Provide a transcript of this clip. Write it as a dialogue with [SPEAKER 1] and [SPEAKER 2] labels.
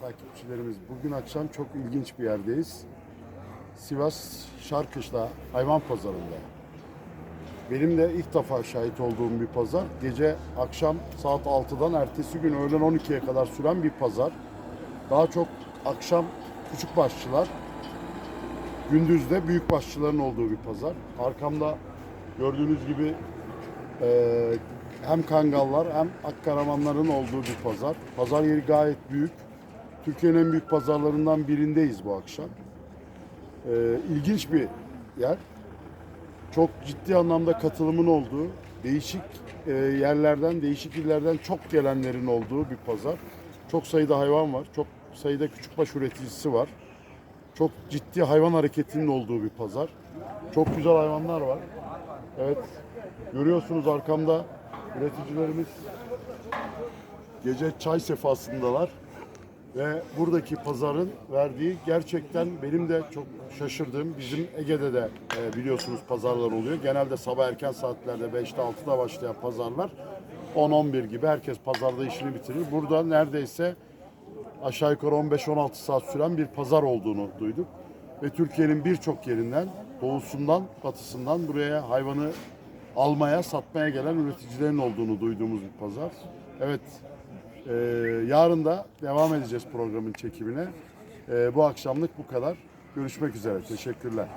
[SPEAKER 1] Takipçilerimiz bugün akşam çok ilginç bir yerdeyiz. Sivas Şarkışla hayvan pazarında. Benim de ilk defa şahit olduğum bir pazar. Gece akşam saat 6'dan ertesi gün öğlen 12'ye kadar süren bir pazar. Daha çok akşam küçük başçılar, gündüzde büyük başçıların olduğu bir pazar. Arkamda gördüğünüz gibi eee, hem kangallar hem akkaramanların olduğu bir pazar. Pazar yeri gayet büyük. Türkiye'nin en büyük pazarlarından birindeyiz bu akşam. Ee, ilginç bir yer. Çok ciddi anlamda katılımın olduğu, değişik e, yerlerden, değişik illerden çok gelenlerin olduğu bir pazar. Çok sayıda hayvan var, çok sayıda küçükbaş üreticisi var. Çok ciddi hayvan hareketinin olduğu bir pazar. Çok güzel hayvanlar var. Evet, görüyorsunuz arkamda üreticilerimiz gece çay sefasındalar. Ve buradaki pazarın verdiği gerçekten benim de çok şaşırdığım, bizim Ege'de de e, biliyorsunuz pazarlar oluyor. Genelde sabah erken saatlerde 5'te 6'da başlayan pazarlar 10-11 gibi herkes pazarda işini bitirir. Burada neredeyse aşağı yukarı 15-16 saat süren bir pazar olduğunu duyduk. Ve Türkiye'nin birçok yerinden, doğusundan, batısından buraya hayvanı almaya, satmaya gelen üreticilerin olduğunu duyduğumuz bir pazar. Evet, ee, yarın da devam edeceğiz programın çekimine. Ee, bu akşamlık bu kadar. Görüşmek üzere. Teşekkürler.